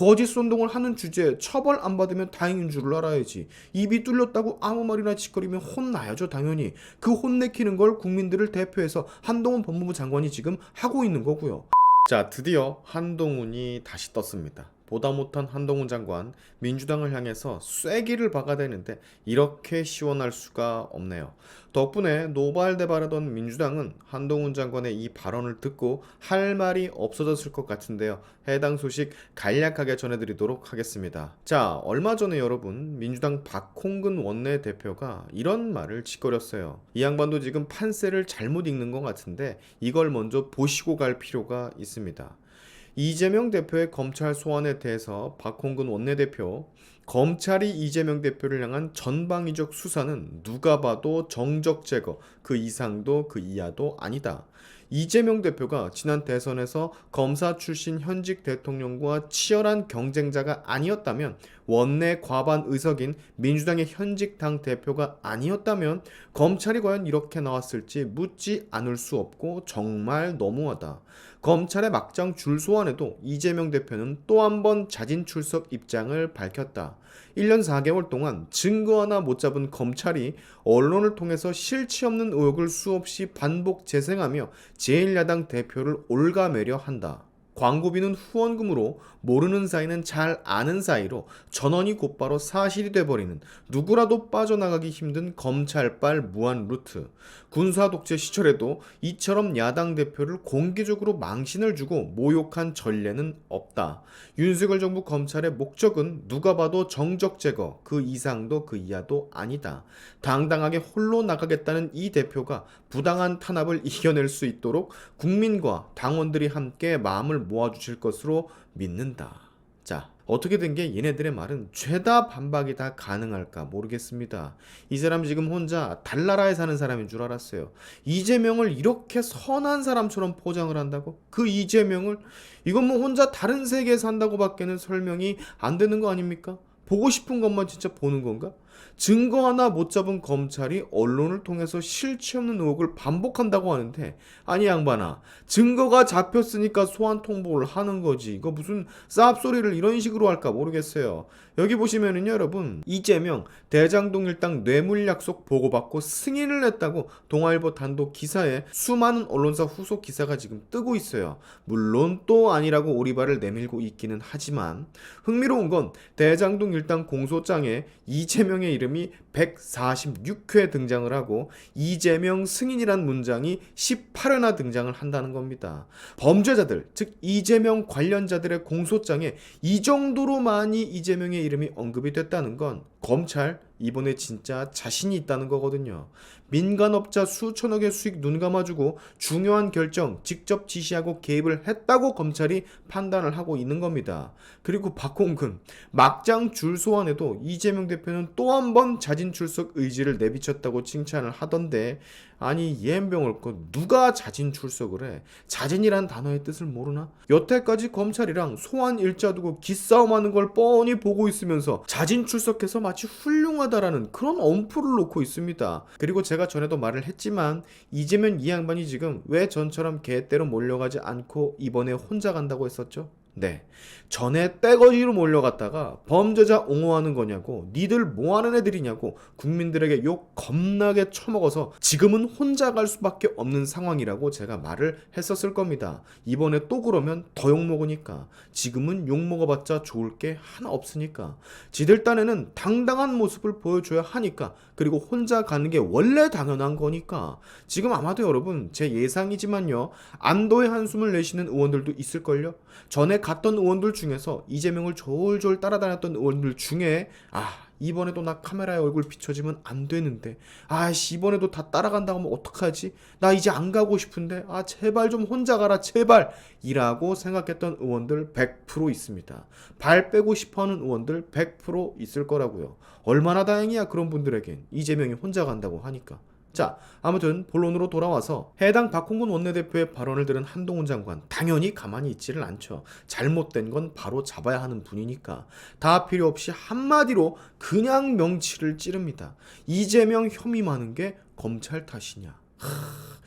거짓 선동을 하는 주제에 처벌 안 받으면 다행인 줄 알아야지. 입이 뚫렸다고 아무 말이나 짓거리면 혼나야죠, 당연히. 그 혼내키는 걸 국민들을 대표해서 한동훈 법무부 장관이 지금 하고 있는 거고요. 자, 드디어 한동훈이 다시 떴습니다. 보다 못한 한동훈 장관, 민주당을 향해서 쐐기를 박아대는데 이렇게 시원할 수가 없네요. 덕분에 노발대발하던 민주당은 한동훈 장관의 이 발언을 듣고 할 말이 없어졌을 것 같은데요. 해당 소식 간략하게 전해드리도록 하겠습니다. 자, 얼마 전에 여러분, 민주당 박홍근 원내대표가 이런 말을 짓거렸어요. 이 양반도 지금 판세를 잘못 읽는 것 같은데 이걸 먼저 보시고 갈 필요가 있습니다. 이재명 대표의 검찰 소환에 대해서 박홍근 원내대표 검찰이 이재명 대표를 향한 전방위적 수사는 누가 봐도 정적 제거 그 이상도 그 이하도 아니다. 이재명 대표가 지난 대선에서 검사 출신 현직 대통령과 치열한 경쟁자가 아니었다면 원내 과반 의석인 민주당의 현직 당 대표가 아니었다면 검찰이 과연 이렇게 나왔을지 묻지 않을 수 없고 정말 너무하다. 검찰의 막장 줄 소환에도 이재명 대표는 또 한 번 자진 출석 입장을 밝혔다. 1년 4개월 동안 증거 하나 못 잡은 검찰이 언론을 통해서 실체 없는 의혹을 수없이 반복 재생하며 제1야당 대표를 올가매려 한다. 광고비는 후원금으로 모르는 사이는 잘 아는 사이로 전원이 곧바로 사실이 돼버리는 누구라도 빠져나가기 힘든 검찰발 무한 루트. 군사 독재 시절에도 이처럼 야당 대표를 공개적으로 망신을 주고 모욕한 전례는 없다. 윤석열 정부 검찰의 목적은 누가 봐도 정적 제거 그 이상도 그 이하도 아니다. 당당하게 홀로 나가겠다는 이 대표가 부당한 탄압을 이겨낼 수 있도록 국민과 당원들이 함께 마음을 모아주실 것으로 믿는다. 자, 어떻게 된 게 얘네들의 말은 죄다 반박이 다 가능할까 모르겠습니다. 이 사람 지금 혼자 달나라에 사는 사람인 줄 알았어요. 이재명을 이렇게 선한 사람처럼 포장을 한다고? 그 이재명을 이건 뭐 혼자 다른 세계에 산다고 밖에는 설명이 안 되는 거 아닙니까? 보고 싶은 것만 진짜 보는 건가? 증거 하나 못 잡은 검찰이 언론을 통해서 실체 없는 의혹을 반복한다고 하는데 아니 양반아 증거가 잡혔으니까 소환 통보를 하는 거지. 이거 무슨 쌉소리를 이런 식으로 할까 모르겠어요. 여기 보시면은요 여러분 이재명 대장동 일당 뇌물 약속 보고받고 승인을 냈다고 동아일보 단독 기사에 수많은 언론사 후속 기사가 지금 뜨고 있어요. 물론 또 아니라고 오리발을 내밀고 있기는 하지만 흥미로운 건 대장동 일당 공소장에 이재명 의 이름이 146회 등장을 하고 이재명 승인이란 문장이 18회나 등장을 한다는 겁니다. 범죄자들, 즉 이재명 관련자들의 공소장에 이 정도로 많이 이재명의 이름이 언급이 됐다는 건 검찰 이번에 진짜 자신이 있다는 거거든요. 민간업자 수천억의 수익 눈 감아주고 중요한 결정 직접 지시하고 개입을 했다고 검찰이 판단을 하고 있는 겁니다. 그리고 박홍근 막장 줄 소환에도 이재명 대표는 또 한 번 자진 출석 의지를 내비쳤다고 칭찬을 하던데 아니 이엠병을 거 누가 자진 출석을 해? 자진이란 단어의 뜻을 모르나? 여태까지 검찰이랑 소환 일자 두고 기싸움하는 걸 뻔히 보고 있으면서 자진 출석해서 마치 훌륭하다라는 그런 엄포를 놓고 있습니다. 그리고 제가 전에도 말을 했지만 이재명 이 양반이 지금 왜 전처럼 개떼로 몰려가지 않고 이번에 혼자 간다고 했었죠? 네. 전에 떼거지로 몰려갔다가 범죄자 옹호하는 거냐고, 니들 뭐 하는 애들이냐고 국민들에게 욕 겁나게 처먹어서 지금은 혼자 갈 수밖에 없는 상황이라고 제가 말을 했었을 겁니다. 이번에 또 그러면 더 욕먹으니까. 지금은 욕먹어봤자 좋을 게 하나 없으니까. 지들 딴에는 당당한 모습을 보여줘야 하니까. 그리고 혼자 가는 게 원래 당연한 거니까. 지금 아마도 여러분, 제 예상이지만요. 안도의 한숨을 내쉬는 의원들도 있을걸요? 전에 갔던 의원들 중에서 이재명을 졸졸 따라다녔던 의원들 중에 아 이번에도 나 카메라에 얼굴 비춰지면 안 되는데 아씨 이번에도 다 따라간다고 하면 어떡하지? 나 이제 안 가고 싶은데 아 제발 좀 혼자 가라 제발! 이라고 생각했던 의원들 100% 있습니다. 발 빼고 싶어하는 의원들 100% 있을 거라고요. 얼마나 다행이야 그런 분들에겐. 이재명이 혼자 간다고 하니까 자, 아무튼 본론으로 돌아와서 해당 박홍근 원내대표의 발언을 들은 한동훈 장관 당연히 가만히 있지를 않죠. 잘못된 건 바로 잡아야 하는 분이니까 다 필요 없이 한마디로 그냥 명치를 찌릅니다. 이재명 혐의 많은 게 검찰 탓이냐? 하,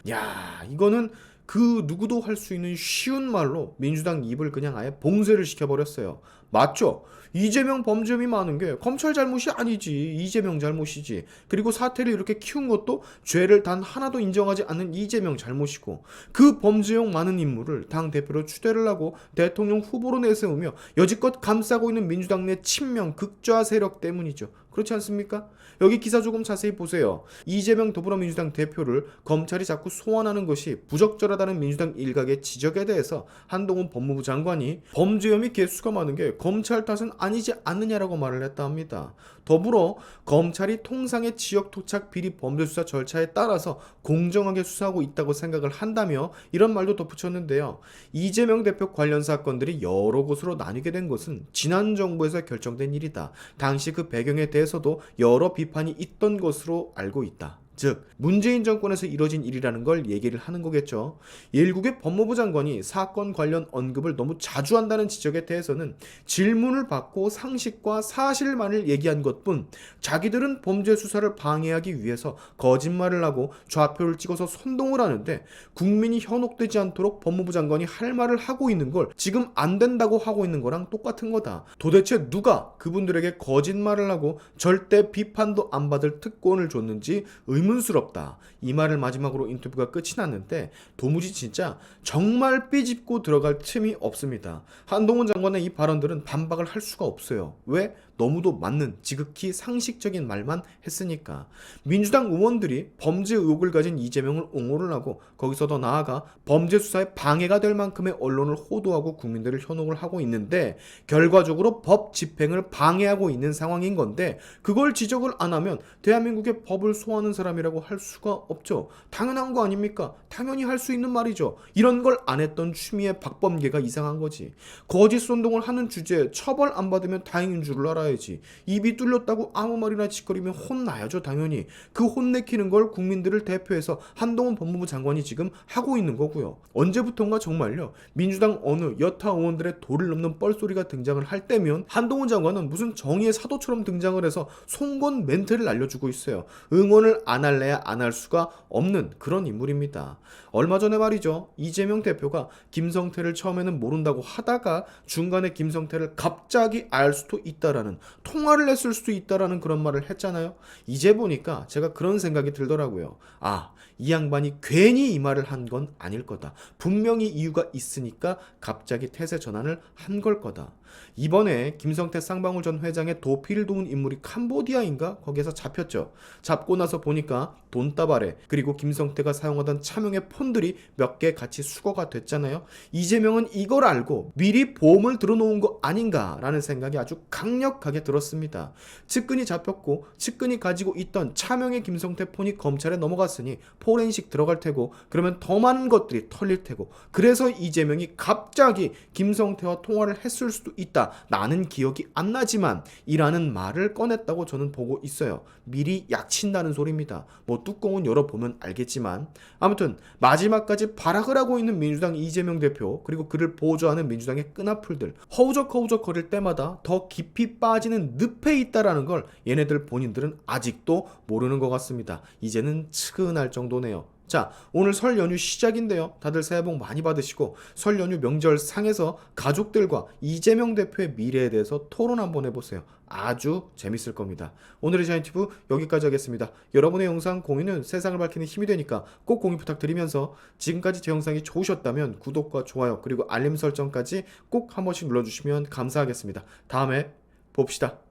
야, 이거는 그 누구도 할 수 있는 쉬운 말로 민주당 입을 그냥 아예 봉쇄를 시켜버렸어요. 맞죠? 이재명 범죄음이 많은 게 검찰 잘못이 아니지 이재명 잘못이지 그리고 사태를 이렇게 키운 것도 죄를 단 하나도 인정하지 않는 이재명 잘못이고 그 범죄형 많은 인물을 당 대표로 추대를 하고 대통령 후보로 내세우며 여지껏 감싸고 있는 민주당 내 친명 극좌 세력 때문이죠 그렇지 않습니까? 여기 기사 조금 자세히 보세요. 이재명 더불어민주당 대표를 검찰이 자꾸 소환하는 것이 부적절하다는 민주당 일각의 지적에 대해서 한동훈 법무부 장관이 범죄 혐의 개수가 많은 게 검찰 탓은 아니지 않느냐라고 말을 했다 합니다. 더불어 검찰이 통상의 지역 토착 비리 범죄 수사 절차에 따라서 공정하게 수사하고 있다고 생각을 한다며 이런 말도 덧붙였는데요. 이재명 대표 관련 사건들이 여러 곳으로 나뉘게 된 것은 지난 정부에서 결정된 일이다. 당시 그 배경에 대해서도 여러 비판이 있던 것으로 알고 있다. 즉 문재인 정권에서 이뤄진 일이라는 걸 얘기를 하는 거겠죠. 일국의 법무부 장관이 사건 관련 언급을 너무 자주 한다는 지적에 대해서는 질문을 받고 상식과 사실만을 얘기한 것뿐 자기들은 범죄 수사를 방해하기 위해서 거짓말을 하고 좌표를 찍어서 선동을 하는데 국민이 현혹되지 않도록 법무부 장관이 할 말을 하고 있는 걸 지금 안 된다고 하고 있는 거랑 똑같은 거다. 도대체 누가 그분들에게 거짓말을 하고 절대 비판도 안 받을 특권을 줬는지 의 문스럽다. 이 말을 마지막으로 인터뷰가 끝이 났는데 도무지 진짜 정말 삐집고 들어갈 틈이 없습니다. 한동훈 장관의 이 발언들은 반박을 할 수가 없어요. 왜? 너무도 맞는 지극히 상식적인 말만 했으니까 민주당 의원들이 범죄 의혹을 가진 이재명을 옹호를 하고 거기서 더 나아가 범죄 수사에 방해가 될 만큼의 언론을 호도하고 국민들을 현혹을 하고 있는데 결과적으로 법 집행을 방해하고 있는 상황인 건데 그걸 지적을 안 하면 대한민국의 법을 소화하는 사람이 라고 할 수가 없죠. 당연한 거 아닙니까? 당연히 할 수 있는 말이죠. 이런 걸 안 했던 추미애 박범계가 이상한 거지. 거짓 선동을 하는 주제에 처벌 안 받으면 다행인 줄 알아야지. 입이 뚫렸다고 아무 말이나 짓거리면 혼나야죠, 당연히. 그 혼내키는 걸 국민들을 대표해서 한동훈 법무부 장관이 지금 하고 있는 거고요. 언제부턴가 정말요. 민주당 어느 여타 의원들의 도를 넘는 뻘소리가 등장을 할 때면 한동훈 장관은 무슨 정의의 사도처럼 등장을 해서 송건 멘트를 알려주고 있어요. 응원을 안 할래야 안 할 수가 없는 그런 인물입니다. 얼마 전에 말이죠. 이재명 대표가 김성태를 처음에는 모른다고 하다가 중간에 김성태를 갑자기 알 수도 있다라는 통화를 했을 수도 있다라는 그런 말을 했잖아요. 이제 보니까 제가 그런 생각이 들더라고요. 아, 이 양반이 괜히 이 말을 한 건 아닐 거다. 분명히 이유가 있으니까 갑자기 태세 전환을 한 걸 거다. 이번에 김성태 쌍방울 전 회장의 도피를 도운 인물이 캄보디아인가 거기에서 잡혔죠. 잡고 나서 보니까 돈다발에 그리고 김성태가 사용하던 차명의 폰들이 몇 개 같이 수거가 됐잖아요. 이재명은 이걸 알고 미리 보험을 들어놓은 거 아닌가라는 생각이 아주 강력하게 들었습니다. 측근이 잡혔고 측근이 가지고 있던 차명의 김성태 폰이 검찰에 넘어갔으니 포렌식 들어갈 테고 그러면 더 많은 것들이 털릴 테고 그래서 이재명이 갑자기 김성태와 통화를 했을 수도 있다. 나는 기억이 안 나지만 이라는 말을 꺼냈다고 저는 보고 있어요. 미리 약친다는 소리입니다. 뭐 뚜껑은 열어보면 알겠지만 아무튼 마지막까지 발악을 하고 있는 민주당 이재명 대표 그리고 그를 보조하는 민주당의 끈앞풀들 허우적허우적 거릴 때마다 더 깊이 빠지는 늪에 있다라는 걸 얘네들 본인들은 아직도 모르는 것 같습니다. 이제는 측은할 정도네요. 자, 오늘 설 연휴 시작인데요. 다들 새해 복 많이 받으시고 설 연휴 명절 상에서 가족들과 이재명 대표의 미래에 대해서 토론 한번 해보세요. 아주 재밌을 겁니다. 오늘의 샤인티브 여기까지 하겠습니다. 여러분의 영상 공유는 세상을 밝히는 힘이 되니까 꼭 공유 부탁드리면서 지금까지 제 영상이 좋으셨다면 구독과 좋아요 그리고 알림 설정까지 꼭 한 번씩 눌러주시면 감사하겠습니다. 다음에 봅시다.